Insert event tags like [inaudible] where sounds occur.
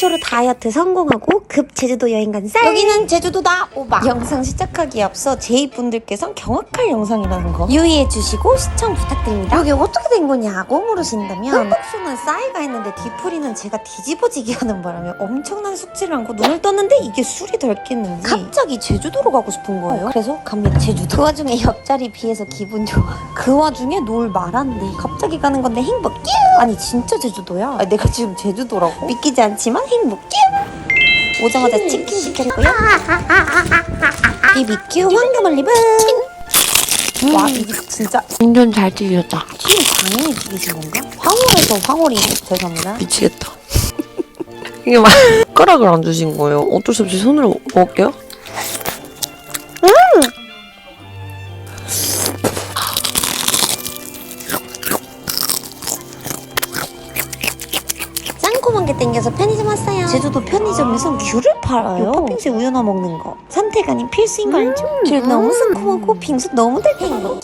최초로 다이어트 성공하고 급 제주도 여행 간 쌀. 여기는 제주도다 오바 영상 시작하기에 앞서 제이분들께선 경악할 영상이라는 거 유의해 주시고 시청 부탁드립니다. 이게 어떻게 된 거냐고 물으신다면 흠뻑수는 싸이가 있는데 뒤풀이는 제가 뒤집어지게 하는 바람에 엄청난 숙제를 안고 눈을 떴는데 이게 술이 덜겠는지 갑자기 제주도로 가고 싶은 거예요. 그래서 갑니다 제주도. 그 [laughs] 와중에 옆자리 비해서 기분 좋아. 그 와중에 놀 말한대. 갑자기 가는 건데 행복 끼 아니 진짜 제주도야. 아니, 내가 지금 제주도라고? 믿기지 않지만 행복 끼 오자마자 치킨 시켰고요. BBQ 황금 올리브. 와 이게 진짜 운전 잘 튀겼다 튀김 장인이 튀기신 건가? 황홀에서 황홀이 죄송합니다. 미치겠다 [laughs] 이게 막 숟가락을 안 주신 거예요 어쩔 수 없이 손으로 먹을게요 짱구만 게 땡겨서 편의점 왔어요. 제주도 편의점에선 귤을 팔아요. 팥빙수에 우유 넣어 먹는 거. 선택 아닌 필수인 거 알죠? 귤 너무 상큼하고 빙수 너무 달달한 거.